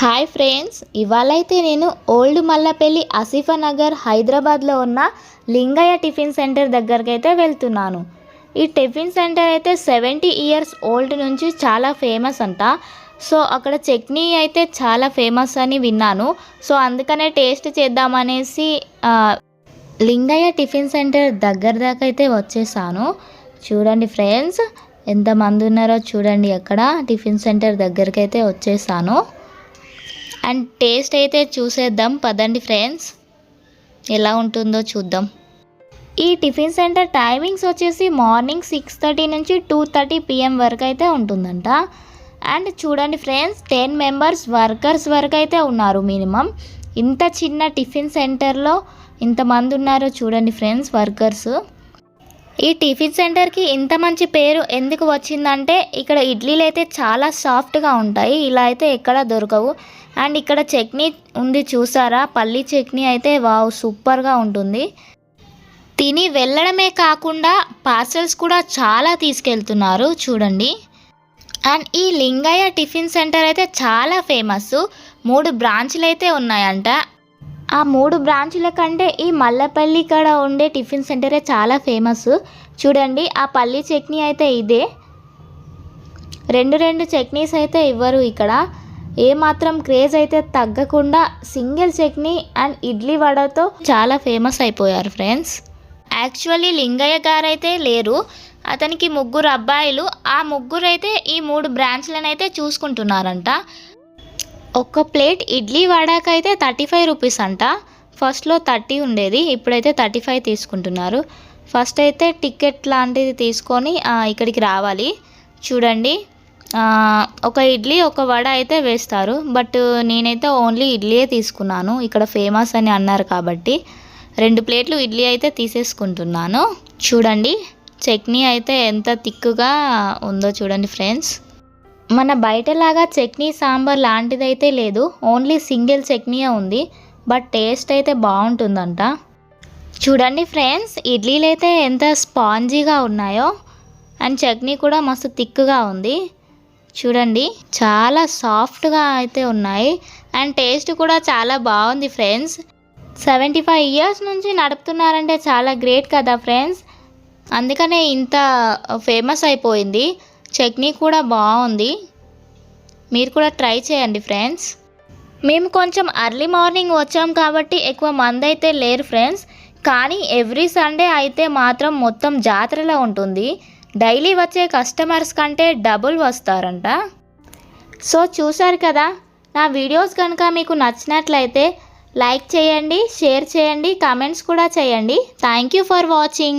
Hi friends ఇవాళైతే నేను old Mallapalli Asifa Nagar హైదరాబాద్లో ఉన్న లింగయ్య టిఫిన్ సెంటర్ దగ్గరికి అయితే వెళ్తున్నాను. ఈ టిఫిన్ సెంటర్ అయితే సెవెంటీ ఇయర్స్ ఓల్డ్ నుంచి చాలా ఫేమస్ అంట. సో అక్కడ చట్నీ అయితే చాలా ఫేమస్ అని విన్నాను. సో అందుకనే టేస్ట్ చేద్దామనేసి లింగయ్య టిఫిన్ సెంటర్ దగ్గర దాకా అయితే వచ్చేసాను. చూడండి ఫ్రెండ్స్ ఎంతమంది ఉన్నారో చూడండి అక్కడ టిఫిన్ సెంటర్ దగ్గరికి అయితే వచ్చేసాను. అండ్ టేస్ట్ అయితే చూసేద్దాం. పదండి ఫ్రెండ్స్. ఎలా ఉంటుందో చూద్దాం. ఈ టిఫిన్ సెంటర్ టైమింగ్స్ వచ్చేసి మార్నింగ్ సిక్స్ థర్టీ నుంచి టూ థర్టీ పిఎం వరకు అయితే ఉంటుందంట. అండ్ చూడండి ఫ్రెండ్స్ టెన్ మెంబర్స్ వర్కర్స్ వరకు అయితే ఉన్నారు మినిమం. ఇంత చిన్న టిఫిన్ సెంటర్లో ఇంతమంది ఉన్నారో చూడండి ఫ్రెండ్స్ వర్కర్స్. ఈ టిఫిన్ సెంటర్కి ఇంత మంచి పేరు ఎందుకు వచ్చిందంటే ఇక్కడ ఇడ్లీలు అయితే చాలా సాఫ్ట్గా ఉంటాయి. ఇలా అయితే ఎక్కడ దొరకవు. అండ్ ఇక్కడ చట్నీ ఉంది చూసారా? పల్లీ చట్నీ అయితే వావ్ సూపర్గా ఉంటుంది. తిని వెళ్ళడమే కాకుండా పార్సల్స్ కూడా చాలా తీసుకెళ్తున్నారు చూడండి. అండ్ ఈ లింగయ్య టిఫిన్ సెంటర్ అయితే చాలా ఫేమస్ మూడు బ్రాంచ్లు అయితే ఉన్నాయంట. ఆ మూడు బ్రాంచ్ల కంటే ఈ మల్లపల్లి కాడ ఉండే టిఫిన్ సెంటరే చాలా ఫేమస్. చూడండి ఆ పల్లి చట్నీ అయితే ఇదే. రెండు రెండు చట్నీస్ అయితే ఇవ్వరు ఇక్కడ. ఏమాత్రం క్రేజ్ అయితే తగ్గకుండా సింగిల్ చట్నీ అండ్ ఇడ్లీ వడతో చాలా ఫేమస్ అయిపోయారు ఫ్రెండ్స్. యాక్చువల్లీ లింగయ్య గారు అయితే లేరు. అతనికి ముగ్గురు అబ్బాయిలు. ఆ ముగ్గురు అయితే ఈ మూడు బ్రాంచ్లను అయితే చూసుకుంటున్నారంట. ఒక్క ప్లేట్ ఇడ్లీ వడాకైతే థర్టీ ఫైవ్ రూపీస్ అంట. ఫస్ట్లో థర్టీ ఉండేది ఇప్పుడైతే థర్టీ ఫైవ్ తీసుకుంటున్నారు. ఫస్ట్ అయితే టికెట్ లాంటిది తీసుకొని ఇక్కడికి రావాలి. చూడండి ఒక ఇడ్లీ ఒక వడ అయితే వేస్తారు. బట్ నేనైతే ఓన్లీ ఇడ్లీయే తీసుకున్నాను. ఇక్కడ ఫేమస్ అని అన్నారు కాబట్టి రెండు ప్లేట్లు ఇడ్లీ అయితే తీసేసుకుంటున్నాను. చూడండి చట్నీ అయితే ఎంత తిక్కుగా ఉందో చూడండి ఫ్రెండ్స్. మన బయటలాగా చట్నీ సాంబార్ లాంటిదైతే లేదు. ఓన్లీ సింగిల్ చట్నీయే ఉంది. బట్ టేస్ట్ అయితే బాగుంటుందంట. చూడండి ఫ్రెండ్స్ ఇడ్లీలు అయితే ఎంత స్పాంజీగా ఉన్నాయో. అండ్ చట్నీ కూడా మస్తు థిక్గా ఉంది. చూడండి చాలా సాఫ్ట్గా అయితే ఉన్నాయి. అండ్ టేస్ట్ కూడా చాలా బాగుంది ఫ్రెండ్స్. సెవెంటీ ఫైవ్ ఇయర్స్ నుంచి నడుపుతున్నారంటే చాలా గ్రేట్ కదా ఫ్రెండ్స్. అందుకనే ఇంత ఫేమస్ అయిపోయింది. చట్నీ కూడా బాగుంది. మీరు కూడా ట్రై చేయండి ఫ్రెండ్స్. మేము కొంచెం అర్లీ మార్నింగ్ వచ్చాం కాబట్టి ఎక్కువ మంది అయితే లేరు ఫ్రెండ్స్. కానీ ఎవ్రీ సండే అయితే మాత్రం మొత్తం జాతరలో ఉంటుంది. డైలీ వచ్చే కస్టమర్స్ కంటే డబుల్ వస్తారంట. సో చూశారు కదా నా వీడియోస్ కనుక మీకు నచ్చినట్లయితే లైక్ చేయండి షేర్ చేయండి కామెంట్స్ కూడా చేయండి. Thank you for watching.